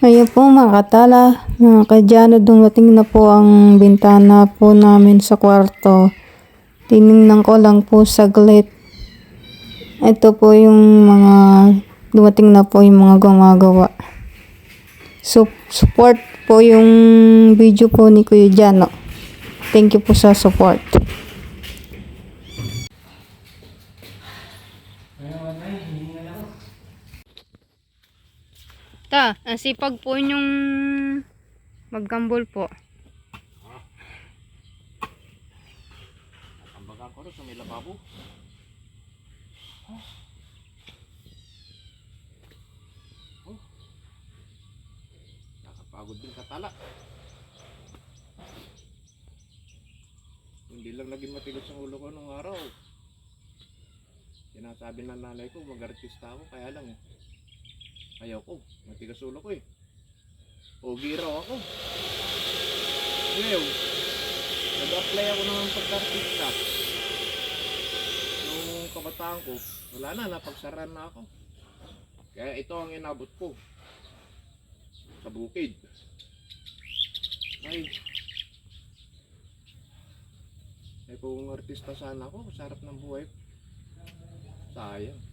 Ayun po mga katala, mga kadyano, dumating na po ang bintana po namin sa kwarto. Tinignan ko lang po saglit. Ito po yung mga, dumating na po yung mga gumagawa. So, support po yung video po ni Kuya Jano. Thank you po sa support. Ta, ang sipag po yung maggambol po. Ang baga ko rin sa may lababo. Oh. Nakapagod din katala. Hindi lang naging matigas ang ulo ko nung araw. Sinasabi ng nanay ko, mag-artista ako, kaya lang eh. Ayaw ko, matigas ulo ko eh. Pogi raw ako. Ngayon, nag-apply ako ng pagka-artista. Nung kabataan ko, wala na, napagsaran na ako. Kaya ito ang inabot ko. Sa bukid. Ay. Ay kung artista sana ako, sarap ng buhay. Sayang.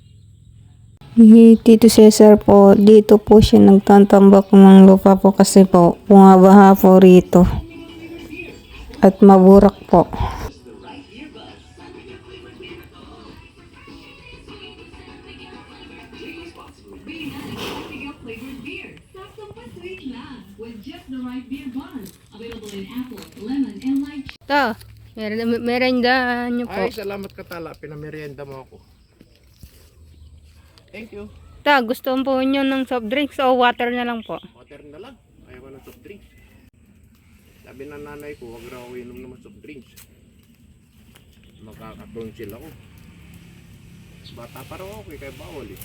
Si Tito Cesar po, dito po siya nagtatambak ng lupa po kasi po, bumabaha po rito. At maburak po. flavored beer. Saktong pa-sweet lang with just the right beer bond. Available in apple, lemon, and lime Ta, mer- merenda nyo po. Ay, salamat katala. Pinamerienda mo ako. Thank you. Ta, gusto po nyo ng soft drinks o water na lang po? Water na lang. Ayaw ko ng soft drinks. Sabi ng nanay ko, wag raw ako inom ng soft drinks. Makakatonsil ako. Bata pa raw ako, eh, kaya bawal eh.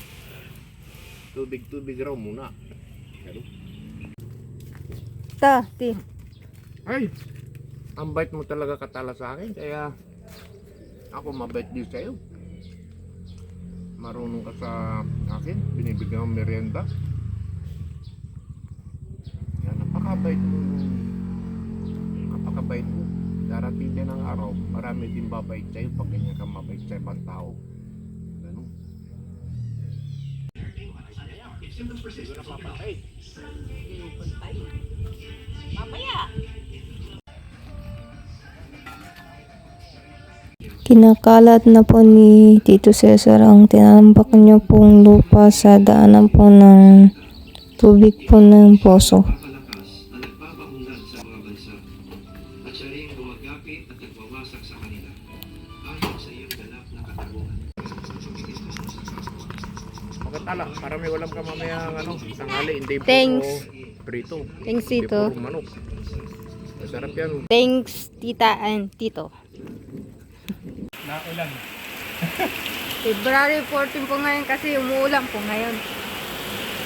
Tubig-tubig raw muna. Ganun. Ta, ti. Ay! Ang bait mo talaga katala sa akin, kaya ako mabait din sa'yo. Marunong ka sa akin, binibigyan ng merienda. Yan, napakabait mo. Napakabait mo. Darating din ang araw, marami din babait sa'yo pag ganyan ka mabait sa ibang tao. Ganun. Siguro na papatay. Kinakalat na po ni Tito Cesar ang tinambak niyo pong lupa sa daanan po ng tubig po ng poso. Makatala, para may walang ka mamaya ang ano, sangali, hindi puro Thanks. prito. Thanks, Hindi Tito. manok. Masarap yan. Thanks, tita and tito. Naulan. February 14 po ngayon kasi umuulan po ngayon.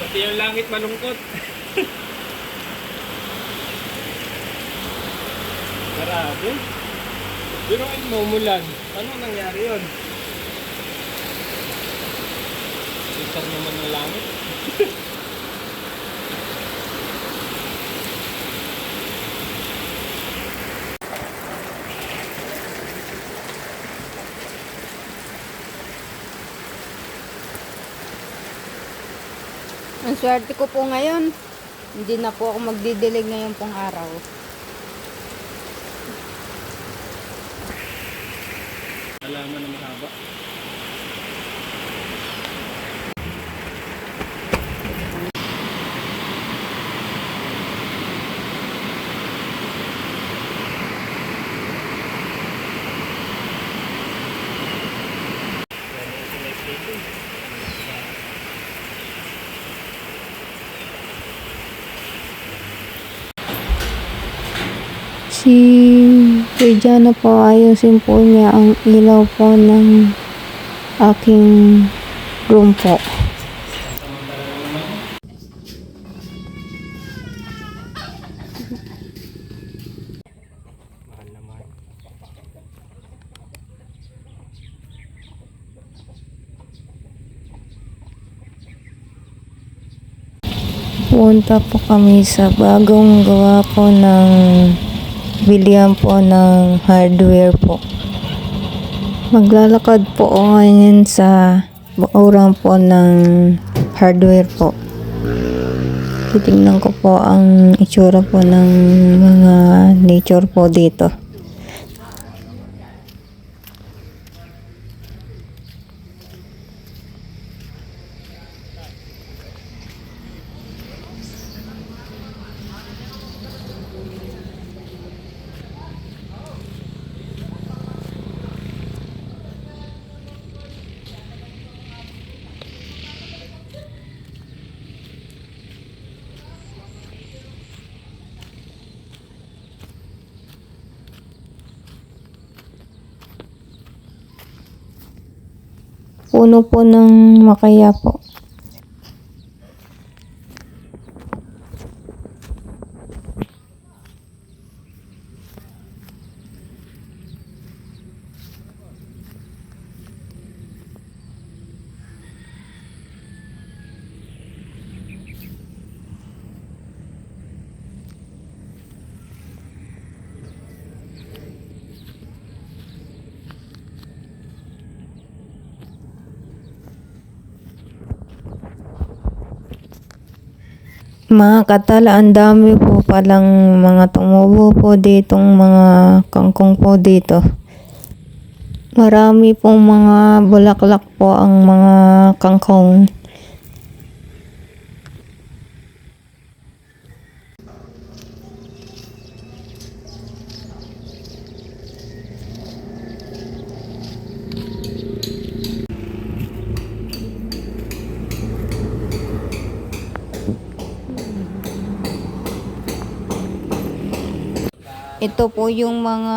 Pati yung langit malungkot. Grabe. Biruin mo umulan. Ano nangyari yun? Isar naman ng langit. Ang swerte ko po ngayon, hindi na po ako magdidilig ngayon pong araw. Alaman na mahaba. Si Rejana po ayusin po niya ang ilaw po ng aking room po. Punta po kami sa bagong gawa po ng bilihan po ng hardware po. Maglalakad po ako ngayon sa bakurang po ng hardware po. Titingnan ko po ang itsura po ng mga nature po dito. Puno po ng makaya Mga katala, ang dami po palang mga tumubo po ditong mga kangkong po dito. Marami pong mga bulaklak po ang mga kangkong. Ito po yung mga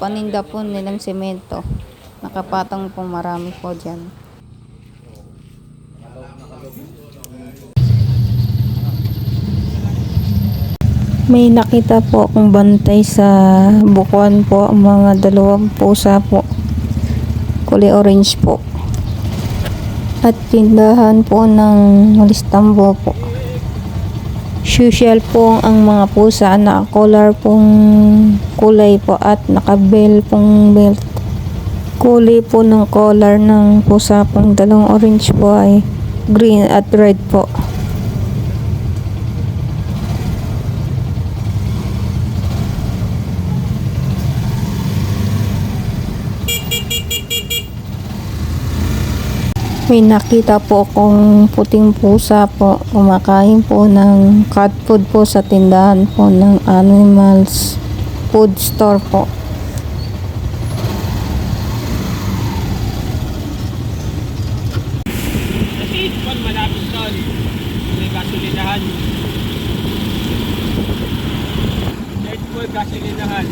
paninda po nilang semento. Nakapatong po marami po dyan. May nakita po akong bantay sa bukuan po, mga dalawang pusa po. Kulay orange po. At tindahan po ng listambo po. Social po ang mga pusa na collar pong kulay po at nakabel pong belt. Kulay po ng collar ng pusa pong dalawang orange po ay green at red po. May nakita po akong puting pusa po. Kumakain po ng cat food po sa tindahan po ng animals food store po. Malapit doon. May gasolinahan. Kahit po gasolinahan.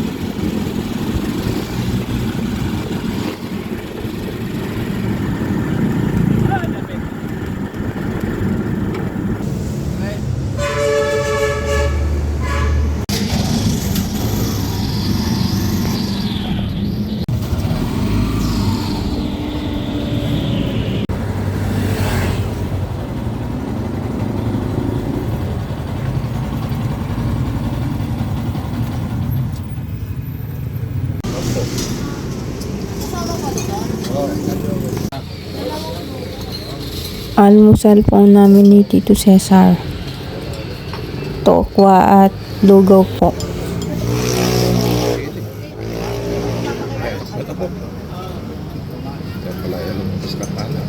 Almusal po namin ni Tito Cesar. Tokwa at lugaw po. Ito po. Kaya pala ang diskatala.